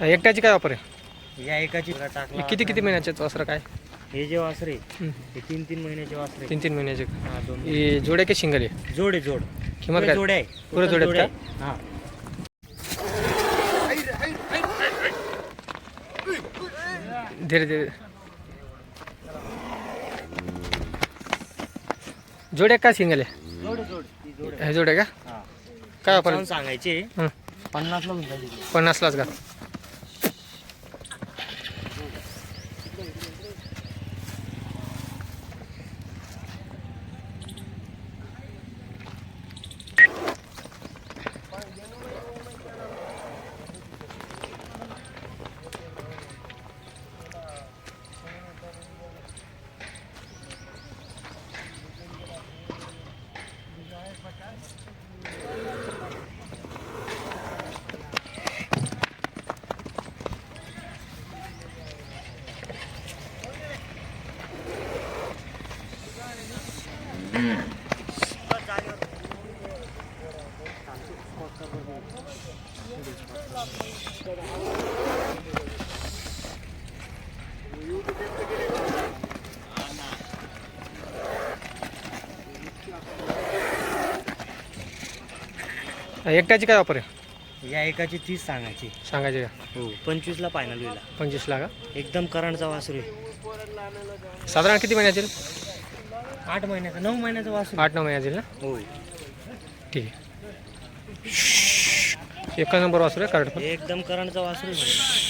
एकट्याची काय वापर आहे? या एकाची टाकला किती किती महिन्याचे वासरं काय? हे जे वासरे हं. हे तीन तीन महिन्याचे वासरे तीन तीन महिन्याचे. हा दोन हे जोडे की शिंगल आहे? जोड जोड. किंमत पुरे काय? जोडे आहे. पुरे जोडे आहेत आहे. हा. धीरे धीरे. जोडे का सिंगल आहे? जोड जोड. जोड. हे जोडे का? हा. काय वापर सांगायचे. हं. पन्नासला. पन्नासलाच का? एकट्याची काय वापर आहे? या एकाची तीस सांगायची. सांगायचे का? हो पंचवीसला फायनल होईल. पंचवीसला का? एकदम करंटचा वासरू आहे साधारण किती महिन्याचे आठ महिन्याचा नऊ महिन्याचा वासरू आठ नऊ महिन्याचे ना? हो. ठीक आहे. एका नंबर वासरू आहे कार्ड एकदम करंटचा वासरू आहे.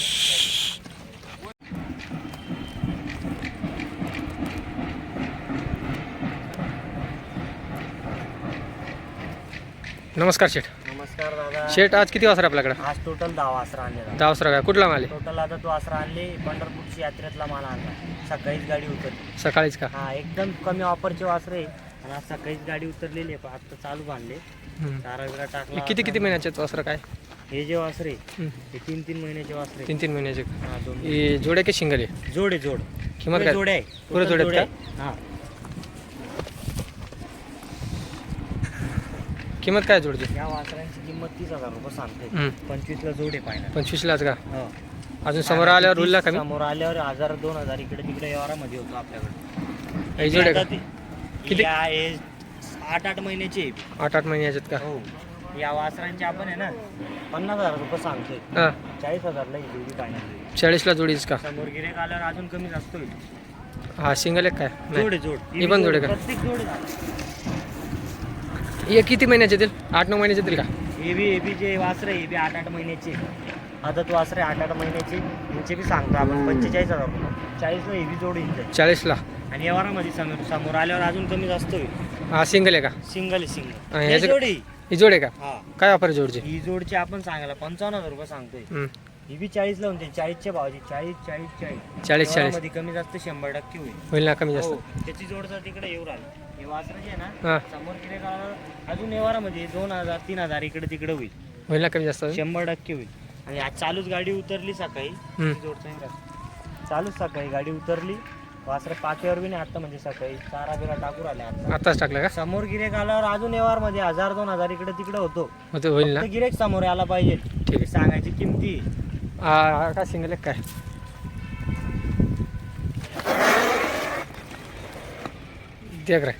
नमस्कार शेठ. नमस्कार दादा. शेठ आज किती वासर आपल्याकडे? आज टोटल दहा वासरा आणले दादा. दहा वासरा काय कुठला माल आहे? टोटल आता तो वासरा आणले पंढरपूरची यात्रेतला माल आणला. सकाळीच गाडी उतरली. सकाळीच का? हा एकदम कमी ऑफरचे वासरे आणि आज सकाळीच गाडी उतरलेली आहे पण आता चालू बांधले. चारा बिरा टाकला किती किती महिन्याचे वासर काय? हे जे वासरे. हे तीन तीन महिन्याचे वासरे तीन तीन महिन्याचे. हा दोन हे जोडे की शिंगल आहे? जोड आहे जोड. किंमत पुरे काय? जोडे आहे? पुरे जोडे आहेत. हा. किंमत काय जोडची? या वासरांची किंमत तीस हजार रुपये सांगते. हम्म. पंचवीसला जोड आहे फायनल पंचवीसलाच का? हो. अजून समोर आल्यावर रुलला कमी समोर आल्यावर हजार दोन हजार इकडे तिकडे व्यवहारामध्ये होतो आपल्याकडे. हे जोडे का? आता ते- किती? या हे आठ आठ महिन्याचे आहे. आठ आठ महिन्याचे का? हो. या वासरांचे आपण आहे ना पन्नास हजार रुपये सांगतोय. हां. चाळीस हजारला ही जोडी फायनल चाळीसला जोडीच का? समोर गिरेक आल्यावर अजून कमी जास्त होईल हा सिंगल एक काय? जोड नाही आहे जोड. ही पण जोड आहे का? प्रत्येक जोड आहे. हे किती महिन्याचे देईल आठ नऊ महिन्याचे देईल का? हे बी हे बी जे वासरे हे बी आठ आठ महिन्याचे आदत वासरे आठ आठ महिन्याचे यांचे बी सांगतो आपण. पंचेचाळीस हजार रुपये. चाळीसला हे बी जोड येईल. चाळीसला? आणि व्यवहारामध्ये समोर समोर आल्यावर अजून कमी जास्त होईल. हा सिंगल आहे का? सिंगल आहे सिंगल हे जोडी. ही जोड आहे का? हा. काय वापर जोडची? ही जोडची आपण सांगायला पंचावन्न हजार रुपये सांगतोय. ही बी चाळीस लावून जाईल. चाळीसच्या भावाची. चाळीस चाळीस चाळीस. चाळीस चाळीस. मध्ये कमी जास्त शंभर टक्के होईल. होईल ना कमी जास्त. हो, त्याची जोड जर तिकडे येऊ राहिली. हे वासरं जे आहे ना समोर तिकडे अजून व्यवहारामध्ये दोन हजार तीन हजार इकडे तिकडे होईल. होईल ना कमी जास्त शंभर टक्के होईल. आणि आज चालूच गाडी उतरली सकाळी. चालूच सकाळी गाडी उतरली. वासरे पाचव्यावर बी नाही आता म्हणजे सकाळी. चारा बिरा टाकू राहिले आता. आताच टाकलं का? समोर गिरेक आल्यावर अजून व्यवहारमध्ये हजार दोन हजार इकडे तिकडे होतो. गिरेक समोर यायला पाहिजे. सांगायची किमती. काय सिंगल एक काय? देख रे.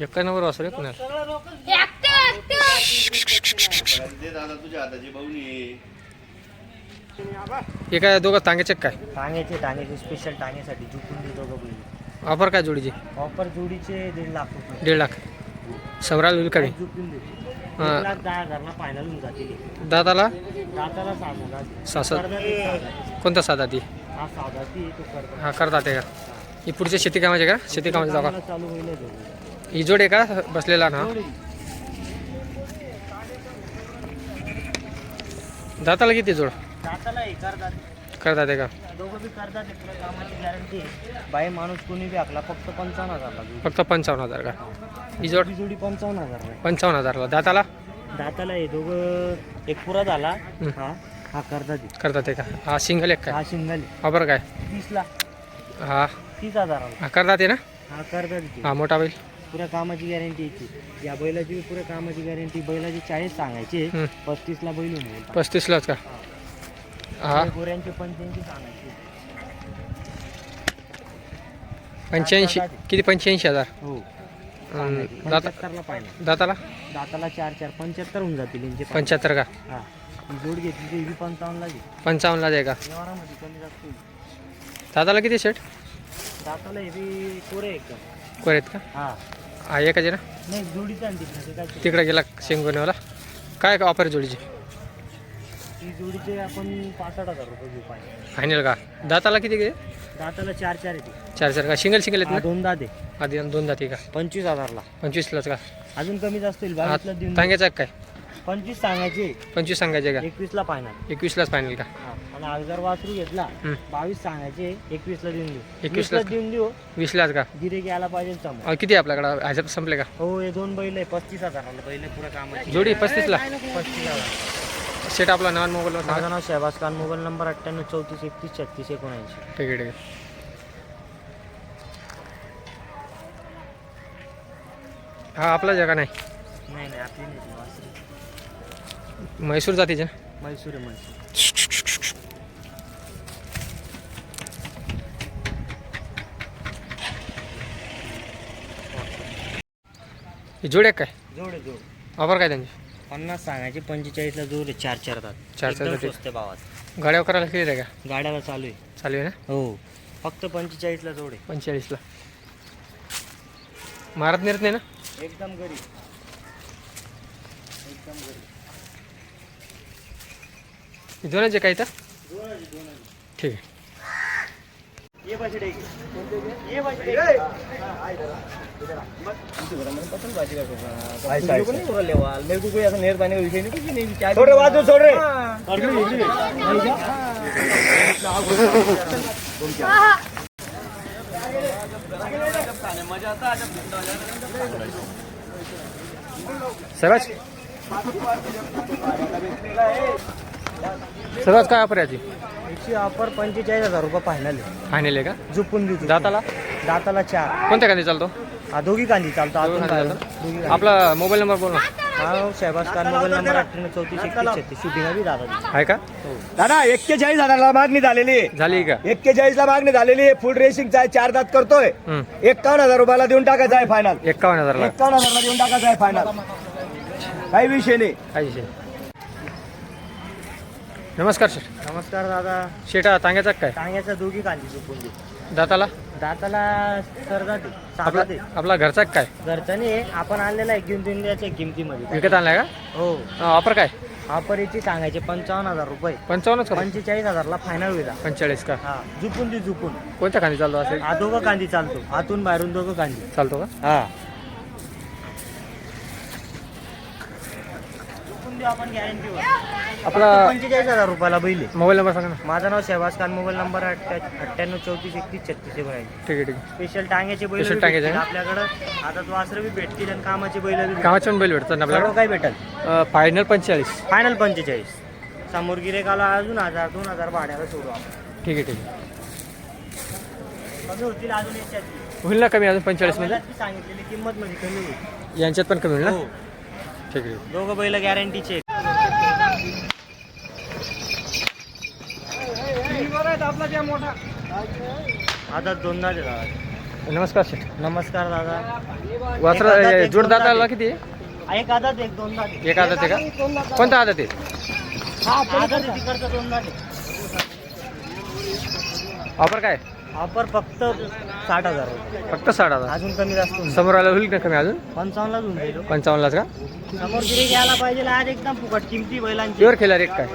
एका नंबर वासर पुण्याला दे दादा तुझ्या हाताची हे काय दोघं तांग्याचे काय? टांग्याचे टांग्याचे स्पेशल टांग्यासाठी झुकून देतो ऑफर काय जोडीची? ऑफर जोडीचे दीड लाख रुपये. दीड लाख. समराल होईल कमी झुकून देतो हा. एक लाख दहा हजारला फायनल होऊन जातील. दादाला दाताला सात हजार. सासत करदाते सहा हजार. कोणता साधा ती हा साधा ती तो करदा हा करतात ते का? ही पुढचे शेती कामाचे का? शेती कामाचे जागा. ही जोड आहे का? बसलेला ना. दाताला किती जोड? करतात ते का? करतात बाई माणूस कोणी बी आखला फक्त पंचावन्न हजारला जोडी. फक्त पंचावन्न हजार का? ही. जोड? जोडी पंचावन्न हजार पंचावन्न हजारला. दाताला? दाताला हे दोघं एक पुरा झाला. हं. हा करतात. ते का? हा सिंगल एक काय? हा शिंगाले वापर काय? तीसला. हा. तीस हजाराला. हा करतात ते ना? हा करता ते. हा मोठा बैल. पुऱ्या कामाची गॅरंटी याची या बैलाची पुऱ्या कामाची गॅरंटी बैलाची चाळीस सांगायचे हम्म. पस्तीसला बैल होऊन जाईल. पस्तीसलाच का? हा. गोऱ्यांचे पंच्याऐंशी सांगायचे. पंच्याऐंशी किती? पंच्याऐंशी हजार. हो. दाता पंच्याहत्तरला पाहिजे दाताला? दाताला चार चार. पंच्याहत्तर होऊन जातील यांचे. पंच्याहत्तर का? हा. ही जोड घेतली बी पंचावन्नला घे पंचावन्नला आहे का? व्यवहारामध्ये कमी जास्त होईल. दाताला किती शेट? दाताला कोरे एकदम कोरेत का? हा. हा आहे ना? नाही जोडीचा आणि तिकडे काय ते. तिकडे गेला शेंगोनेवाला काय का ऑफर जोडीची? ती जोडीचे आपण पासष्ट हजार रुपये घेऊ पाहिजे. फायनल का? दाताला किती गे दाताला चार चार येते चार चार का? सिंगल सिंगल आहेत हा ना दोन दादे आधी आणि दोन दाती का? पंचवीस हजारला. पंचवीसलाच का? अजून कमी जास्त होईल हा बावीसला देऊन देऊ. टांग्याचा काय? पंचवीस सांगायचे. पंचवीस सांगायचे का? एकवीसला फायनल एकवीसलाच फायनल का? हा. आणि हजार वासरू घेतला. बावीस सांगायचे एकवीसला देऊन देऊ. 21 एकवीसला ला? देऊन देऊ. वीसलाच का? गिरे यायला पाहिजे समोर. किती आहे आपल्याकडं? ह्याच्यात संपले का? हो हे दोन बैल आहे पस्तीस हजाराला. बैल पुऱ्या कामाची. जोडी पस्तीसला? पस्तीस हजार. सेट आपला नॉन मोबाईलवर सांगा माझं नाव शहबाज खान मोबाईल नंबर अठ्ठ्याण्णव चौतीस एकतीस छत्तीस एकोणऐंशी. ठीक आहे ठीक आहे. हा आपला जगा नाही? नाही नाही आपली नाही. म्हैसूर जातीचे ना? म्हैसूर आहे म्हैसूर. ही जोड आहे काय? जोड जोड. ऑफर काय त्यांची? पन्नास सांगायचे पंचेचाळीसला जोड आहे चार चार दात. चार चार एकदम. स्वस्त भावात. गाड्यावर करायला किती आहे का? गाड्याला चालू आहे. चालू आहे ना? हो. फक्त पंचेचाळीसला जोड आहे. पंचेचाळीसला. मारत नेरत नाही ना? एकदम गरीब. एकदम गरीब. ही दोनच काय तर ठीक आहे. ये बजड़ेगी ये पसंद बाजी का नहीं बोल रहे वाल मेरे को कोई ऐसा नेर पाने का विषय नहीं कुछ नहीं विचार छोड़ हाँ। हाँ। बात तो छोड़ रहे मज़ा आता जब सहज सर्वात काय ऑफर याची याची ऑफर पंचेचाळीस हजार रुपये फायनल आहे. फायनल आहे का? झुपून देऊ झुपून. दाताला? दाताला चार. कोणत्या कांदी चालतो? हा दोघी कांदी चालतो. दोघी आतून कांदी बाहेरून. चालतो? दोघी कांदी. आपला मोबाईल नंबर बोल ना. हा शहबाज खान मोबाईल नंबर अठ्ठ्याण्णव चौतीस एकतीस छत्तीस शूटिंग दादा. आहे का? दादा एक्केचाळीस हजाराला मागणी झालेली. आहे झाली का? एक्केचाळीस ला मागणी झालेली. आहे फुल रेसिंग आहे चार दात करतोय. हम्म. एक्कावन्न हजार रुपयाला देऊन टाकायचं आहे फायनल एक्कावन्न हजारला. एक्कावन्न हजारला देऊन टाकायचं आहे फायनल काही विषय नाही. काय विषय नमस्कार सर. नमस्कार दादा. शेटा तांग्याचा काय? टांग्याचा दोघी कांदी झुपून दे. दाताला? दाताला सर जाते आपला साधा दे आपला घरचा काय? घरचा नाही आपण आणलेला आहे घेऊन देऊन द्यायच्या किमतीमध्ये. विकत आणलाय का? हो. ऑफर काय? ऑफर याची सांगायचे पंचावन्न हजार रुपये. पंचावन्नच पंचेचाळीस हजारला फायनल होईल पंचेचाळीस का? हा झुपून दे झुपून. कोणत्या कांदी चालतो असेल? हा दोघं कांदी चालतो. आतून बाहेरून दोघं कांदी चालतो का? हा. देऊ आपण गॅरंटीवर आपला पंचेचाळीस हजार रुपयाला बैल आहे. मोबाईल नंबर सांगा ना. माझं नाव शहबाज खान मोबाईल नंबर अठ्ठ्याण्णव चौतीस एकतीस छत्तीस एकोणऐंशी ठीक आहे ठीक आहे. स्पेशल टांग्याचे बैल Special टांग्याचे? आपल्याकडं. आता तो वासरं बी भेटतील आणि कामाचे बैल बी भेटतील. कामाचे पण बैल भेटतात ना सर्व आपल्याकडे काही भेटल. फायनल पंचेचाळीस. फायनल पंचेचाळीस. समोर गिरेकाला अजून हजार दोन हजार भाड्याला सोडू आपण. ठीक आहे ठीक आहे. कमी होतील अजून याच्यात होईल ना कमी अजून पंचेचाळीसमध्ये? सांगितलेली किंमत मध्ये कमी होईल. यांच्यात पण कमी होईल ना? हो. ठीक आहे दोघं बैल गॅरंटीचे आता दोनदा दे दादा नमस्कार शेठ। नमस्कार दादा। वासरा एक आदात, हे एक जोड दोन दाताला दात किती आहे एक आदत एक दोनदा दे। एक आदत आहे का? कोणता आदत आहे? आदत आहे तिकडचा दोनदा दे। ऑफर काय? ऑफर फक्त साठ हजार रुपये. फक्त साठ हजार? अजून कमी जास्त होऊन जाईल. समोर आलं होईल का कमी अजून? पंचावन्नला देऊन देतो पंचावन्नलाच का? समोर गिरी घ्यायला पाहिजे आज एकदम फुकट. किमती बैलांची. प्युअर खेळार एक काय?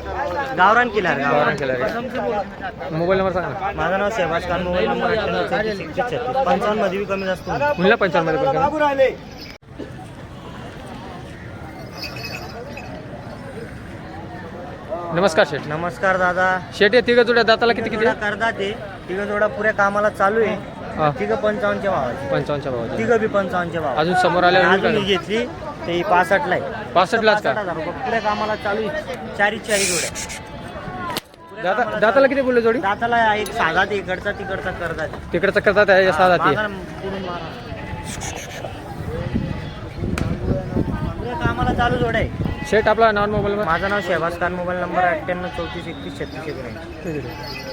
गावरान केला रे गावरान केला रे. कसमचे बोल. मोबाईल नंबर सांगा ना. माझं नाव शहबाज खान मोबाईल नंबर अठ्ठ्याण्णव चौतीस एकतीस छत्तीस पंचावन्नमध्ये बी कमी जास्त होऊन जाईल. होईल ना पंचावन्नमध्ये पण नमस्कार शेठ. नमस्कार दादा. शेठ या तिघं जोड्या दाताला किती किती करता ते तिघं जोडा पुऱ्या कामाला चालू आहे. तिघं पंचावन्नच्या भावाची. पंचावन्नच्या भावाचे. तिघं बी पंचावन्नच्या भाव अजून समोर आल्यावर होईल अजून ही घेतली ते पासष्टला आहे. पासष्टलाच का? हजार रुपये. पुऱ्या कामाला चालू आहे. चारी चारी जोड्या. दाता दाताला किती बोलले जोडी? दाताला एक साधा ते इकडचा तिकडचा करतात तिकडचं करतात आहे सहा जाती. पुढे कामाला चालू जोड आहे. शेट आपला नॉन मोबाईल माझं नाव शहबाज खान मोबाईल नंबर अठ्ठ्याण्णव चौतीस एकतीस छत्तीस एकोणऐंशी.